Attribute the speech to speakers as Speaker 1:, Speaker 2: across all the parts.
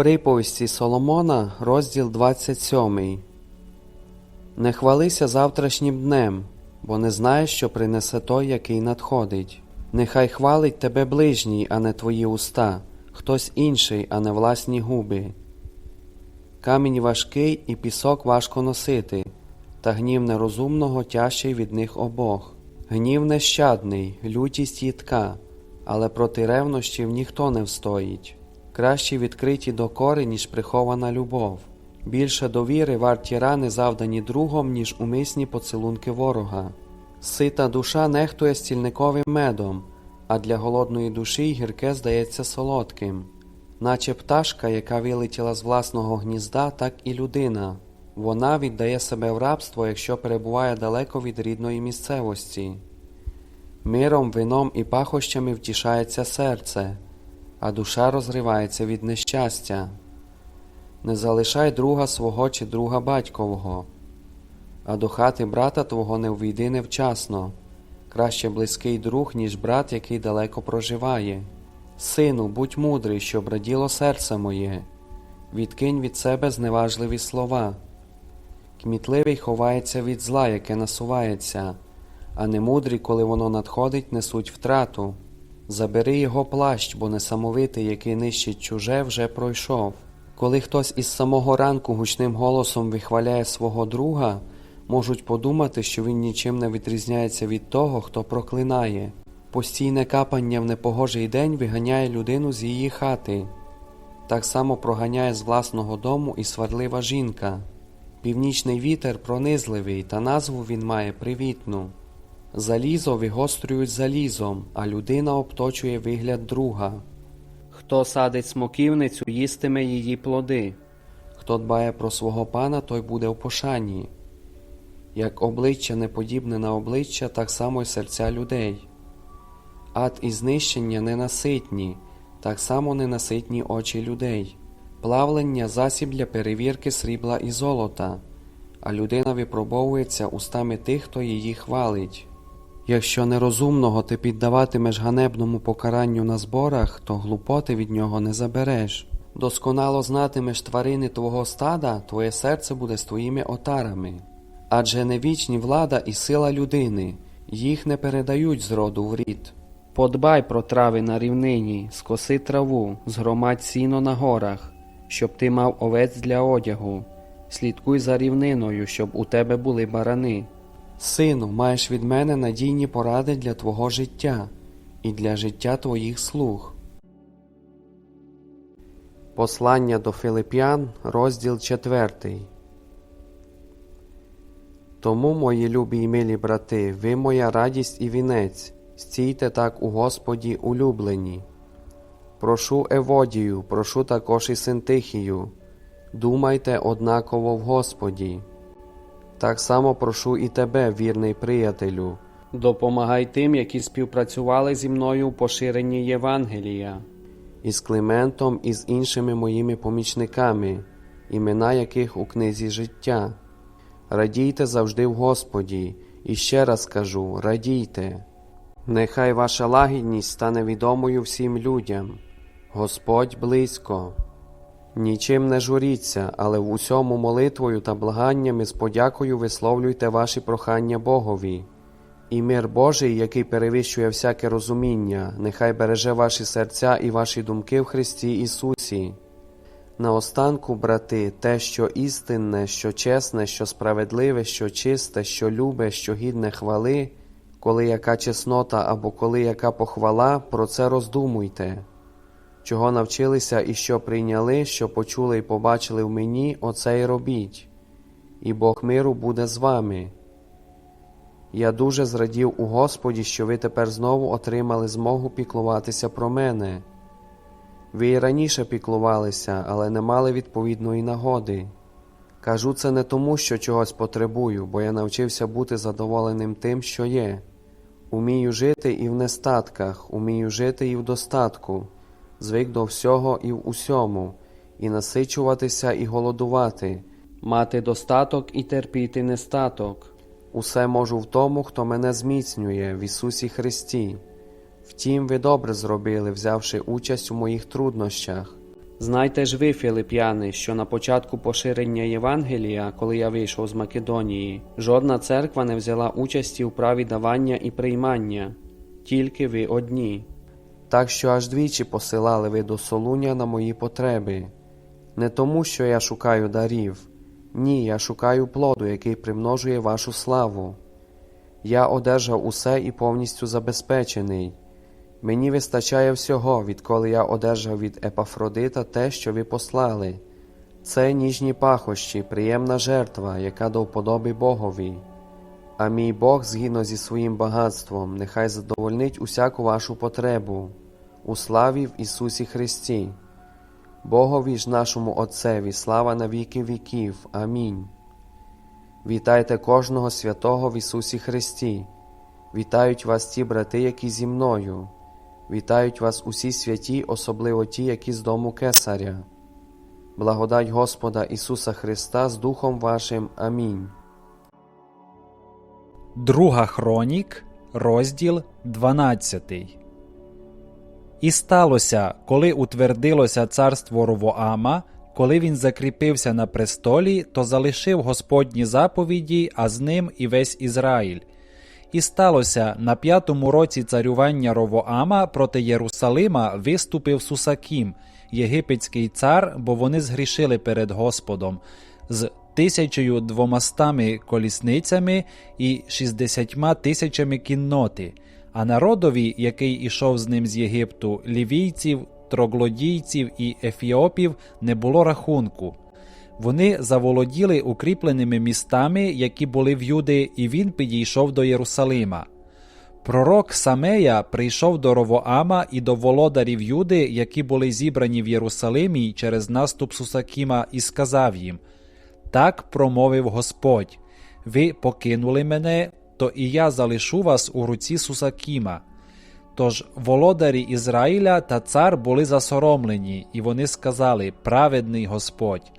Speaker 1: Приповісті Соломона, розділ 27. Не хвалися завтрашнім днем, бо не знаєш, що принесе той, який надходить. Нехай хвалить тебе ближній, а не твої уста, хтось інший, а не власні губи. Камінь важкий і пісок важко носити, та гнів нерозумного тяжчий від них обох. Гнів нещадний, лютість їдка, але проти ревнощів ніхто не встоїть. Краще відкриті докори, ніж прихована любов. Більше довіри варті рани, завдані другом, ніж умисні поцілунки ворога. Сита душа нехтує стільниковим медом, а для голодної душі гірке здається солодким. Наче пташка, яка вилетіла з власного гнізда, так і людина. Вона віддає себе в рабство, якщо перебуває далеко від рідної місцевості. Миром, вином і пахощами втішається серце, а душа розривається від нещастя. Не залишай друга свого чи друга батькового, а до хати брата твого не ввійди невчасно, краще близький друг, ніж брат, який далеко проживає. Сину, будь мудрий, щоб раділо серце моє, відкинь від себе зневажливі слова. Кмітливий ховається від зла, яке насувається, а немудрі, коли воно надходить, несуть втрату. Забери його плащ, бо несамовитий, який нищить чуже, вже пройшов. Коли хтось із самого ранку гучним голосом вихваляє свого друга, можуть подумати, що він нічим не відрізняється від того, хто проклинає. Постійне капання в непогожий день виганяє людину з її хати. Так само проганяє з власного дому і сварлива жінка. Північний вітер пронизливий, та назву він має привітну. Залізо вигострюють залізом, а людина обточує вигляд друга. Хто садить смоківницю, їстиме її плоди. Хто дбає про свого пана, той буде в пошані. Як обличчя не подібне на обличчя, так само й серця людей. Ад і знищення ненаситні, так само ненаситні очі людей. Плавлення засіб для перевірки срібла і золота, а людина випробовується устами тих, хто її хвалить. Якщо нерозумного ти піддаватимеш ганебному покаранню на зборах, то глупоти від нього не забереш. Досконало знатимеш тварини твого стада, твоє серце буде з твоїми отарами. Адже не вічні влада і сила людини, їх не передають з роду в рід. Подбай про трави на рівнині, скоси траву, згромадь сіно на горах, щоб ти мав овець для одягу, слідкуй за рівниною, щоб у тебе були барани. Сину, маєш від мене надійні поради для твого життя і для життя твоїх слуг. Послання до Филип'ян, розділ 4. Тому, мої любі й милі брати, ви моя радість і вінець, стійте так у Господі улюблені. Прошу Еводію, прошу також і Синтихію, думайте однаково в Господі. Так само прошу і тебе, вірний приятелю. Допомагай тим, які співпрацювали зі мною у поширенні Євангелія, із Климентом і з іншими моїми помічниками, імена яких у книзі життя. Радійте завжди в Господі, і ще раз кажу: радійте. Нехай ваша лагідність стане відомою всім людям. Господь близько. Нічим не журіться, але в усьому молитвою та благаннями з подякою висловлюйте ваші прохання Богові. І мир Божий, який перевищує всяке розуміння, нехай береже ваші серця і ваші думки в Христі Ісусі. Наостанку, брати, те, що істинне, що чесне, що справедливе, що чисте, що любе, що гідне хвали, коли яка чеснота або коли яка похвала, про це роздумуйте. Чого навчилися і що прийняли, що почули і побачили в мені, оце й робіть, і Бог миру буде з вами. Я дуже зрадів у Господі, що ви тепер знову отримали змогу піклуватися про мене. Ви й раніше піклувалися, але не мали відповідної нагоди. Кажу це не тому, що чогось потребую, бо я навчився бути задоволеним тим, що є. Умію жити і в нестатках, умію жити і в достатку звик до всього і в усьому, і насичуватися і голодувати, мати достаток і терпіти нестаток. Усе можу в тому, хто мене зміцнює в Ісусі Христі. Втім, ви добре зробили, взявши участь у моїх труднощах. Знайте ж ви, філип'яни, що на початку поширення Євангелія, коли я вийшов з Македонії, жодна церква не взяла участі у праві давання і приймання, тільки ви одні. Так що аж двічі посилали ви до Солуня на мої потреби. Не тому, що я шукаю дарів, ні, я шукаю плоду, який примножує вашу славу. Я одержав усе і повністю забезпечений. Мені вистачає всього, відколи я одержав від Епафродита те, що ви послали. Це ніжні пахощі, приємна жертва, яка до вподоби Богові. А мій Бог, згідно зі своїм багатством, нехай задовольнить усяку вашу потребу у славі в Ісусі Христі. Богові ж нашому Отцеві, слава на віки віків. Амінь. Вітайте кожного святого в Ісусі Христі. Вітають вас ті брати, які зі мною. Вітають вас усі святі, особливо ті, які з дому Кесаря. Благодать Господа Ісуса Христа з Духом вашим. Амінь.
Speaker 2: Друга Хронік, розділ 12. І сталося, коли утвердилося царство Ровоама, коли він закріпився на престолі, то залишив Господні заповіді, а з ним і весь Ізраїль. І сталося на п'ятому році царювання Ровоама проти Єрусалима виступив Сусакім, єгипетський цар, бо вони згрішили перед Господом з тисячою двомастами колісницями і шістдесятьма тисячами кінноти, а народові, який ішов з ним з Єгипту, лівійців, троглодійців і ефіопів, не було рахунку. Вони заволоділи укріпленими містами, які були в Юди, і він підійшов до Єрусалима. Пророк Самея прийшов до Ровоама і до володарів Юди, які були зібрані в Єрусалимі через наступ Сусакіма, і сказав їм: Так промовив Господь: Ви покинули мене, то і я залишу вас у руці Сусакіма. Тож володарі Ізраїля та цар були засоромлені, і вони сказали: Праведний Господь.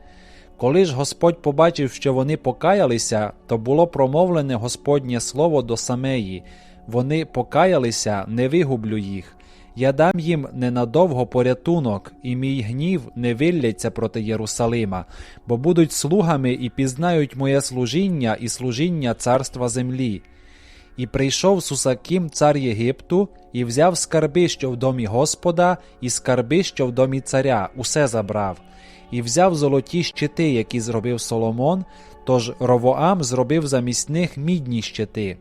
Speaker 2: Коли ж Господь побачив, що вони покаялися, то було промовлене Господнє слово до Самеї. Вони покаялися, не вигублю їх. Я дам їм ненадовго порятунок, і мій гнів не вилляться проти Єрусалима, бо будуть слугами і пізнають моє служіння і служіння царства землі. І прийшов Сусакім, цар Єгипту, і взяв скарби, що в домі Господа, і скарби, що в домі царя, усе забрав, і взяв золоті щити, які зробив Соломон, тож Ровоам зробив замість них мідні щити.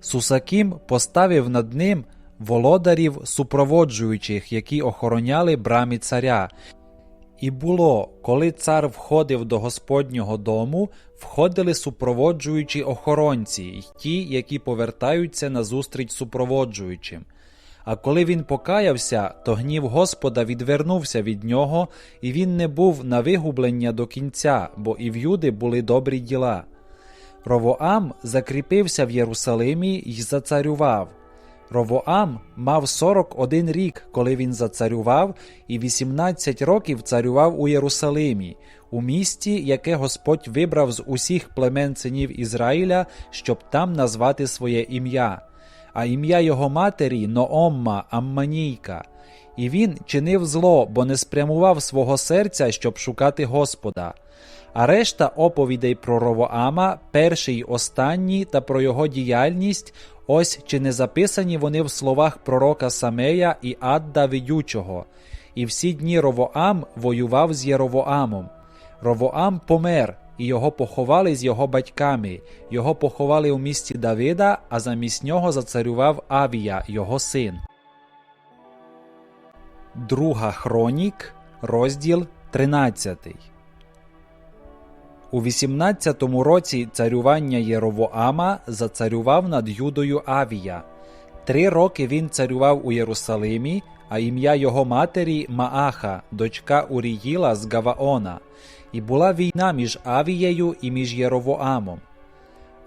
Speaker 2: Сусакім поставив над ним володарів супроводжуючих, які охороняли брамі царя. І було, коли цар входив до Господнього дому, входили супроводжуючі охоронці, й ті, які повертаються назустріч супроводжуючим. А коли він покаявся, то гнів Господа відвернувся від нього, і він не був на вигублення до кінця, бо і в Юди були добрі діла. Ровоам закріпився в Єрусалимі й зацарював. Ровоам мав 41 рік, коли він зацарював, і 18 років царював у Єрусалимі, у місті, яке Господь вибрав з усіх племен синів Ізраїля, щоб там назвати своє ім'я. А ім'я його матері Ноомма Амманійка. І він чинив зло, бо не спрямував свого серця, щоб шукати Господа. А решта оповідей про Ровоама, перший й останній, та про його діяльність, ось чи не записані вони в словах пророка Самея і Адда Видючого. І всі дні Ровоам воював з Єровоамом. Ровоам помер, і його поховали з його батьками. Його поховали у місті Давида, а замість нього зацарював Авія, його син. Друга Хронік, розділ 13. У 18-му році царювання Єровоама зацарював над Юдою Авія. Три роки він царював у Єрусалимі, а ім'я його матері Мааха, дочка Уріїла з Гаваона. І була війна між Авією і між Єровоамом.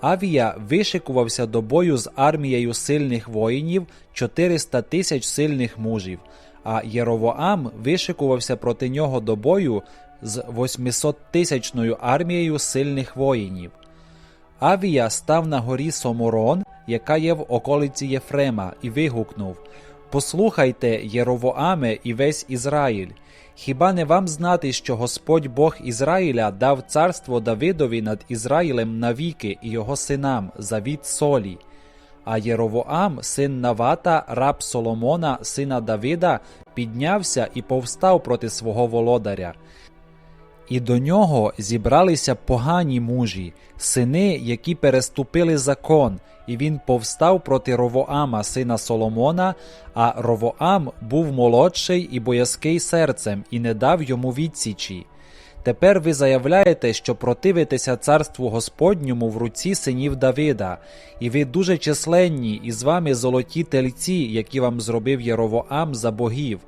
Speaker 2: Авія вишикувався до бою з армією сильних воїнів 400 тисяч сильних мужів, а Єровоам вишикувався проти нього до бою з 800-тисячною армією сильних воїнів. Авія став на горі Соморон, яка є в околиці Єфрема, і вигукнув Послухайте, Єровоаме і весь Ізраїль. Хіба не вам знати, що Господь Бог Ізраїля дав царство Давидові над Ізраїлем навіки і його синам завіт солі? А Єровоам, син Навата, раб Соломона, сина Давида, піднявся і повстав проти свого володаря. І до нього зібралися погані мужі, сини, які переступили закон, і він повстав проти Ровоама, сина Соломона, а Ровоам був молодший і боязкий серцем, і не дав йому відсічі. Тепер ви заявляєте, що противитеся царству Господньому в руці синів Давида, і ви дуже численні, і з вами золоті тельці, які вам зробив Єровоам за богів.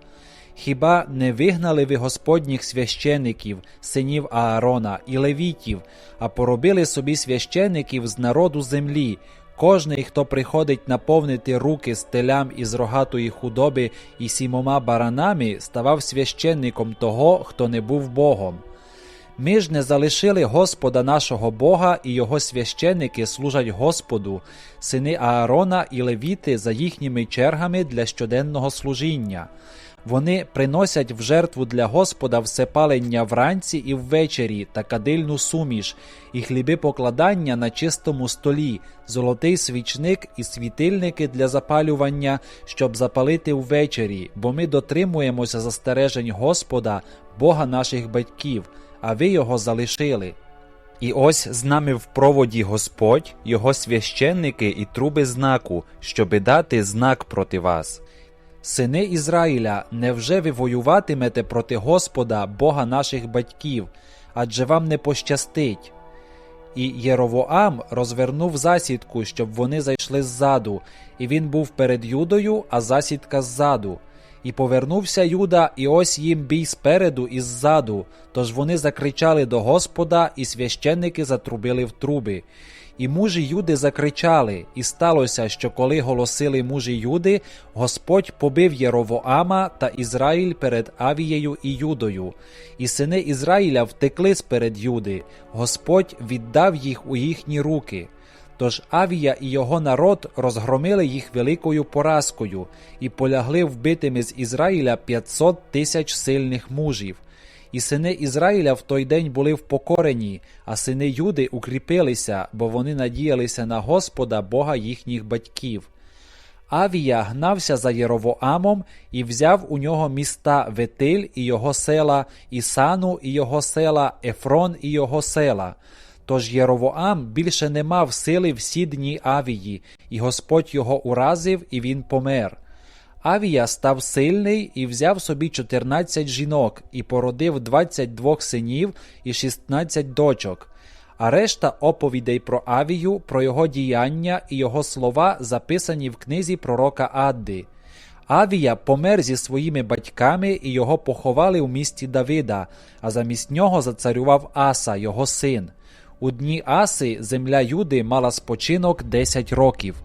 Speaker 2: Хіба не вигнали ви господніх священиків, синів Аарона і левітів, а поробили собі священиків з народу землі, кожний, хто приходить наповнити руки з телям із рогатої худоби і сімома баранами, ставав священником того, хто не був Богом. Ми ж не залишили Господа нашого Бога, і його священики служать Господу, сини Аарона і левіти за їхніми чергами для щоденного служіння. Вони приносять в жертву для Господа всепалення вранці і ввечері та кадильну суміш, і хліби покладання на чистому столі, золотий свічник і світильники для запалювання, щоб запалити ввечері, бо ми дотримуємося застережень Господа, Бога наших батьків, а ви його залишили. І ось з нами в проводі Господь, його священники і труби знаку, щоби дати знак проти вас. Сини Ізраїля, невже ви воюватимете проти Господа, Бога наших батьків, адже вам не пощастить? І Єровоам розвернув засідку, щоб вони зайшли ззаду, і він був перед Юдою, а засідка ззаду. І повернувся Юда, і ось їм бій спереду і ззаду. Тож вони закричали до Господа, і священники затрубили в труби. І мужі Юди закричали, і сталося, що коли голосили мужі Юди, Господь побив Єровоама та Ізраїль перед Авією і Юдою. І сини Ізраїля втекли сперед Юди. Господь віддав їх у їхні руки. Тож Авія і його народ розгромили їх великою поразкою і полягли вбитими з Ізраїля 500 тисяч сильних мужів. І сини Ізраїля в той день були впокорені, а сини Юди укріпилися, бо вони надіялися на Господа, Бога їхніх батьків. Авія гнався за Єровоамом і взяв у нього міста Ветиль і його села, Ісану і його села, Ефрон і його села. Тож Єровоам більше не мав сили всі дні Авії, і Господь його уразив, і він помер. Авія став сильний і взяв собі 14 жінок, і породив 22 синів і 16 дочок. А решта оповідей про Авію, про його діяння і його слова записані в книзі пророка Адди. Авія помер зі своїми батьками і його поховали у місті Давида, а замість нього зацарював Аса, його син. У дні Аси земля Юди мала спочинок 10 років.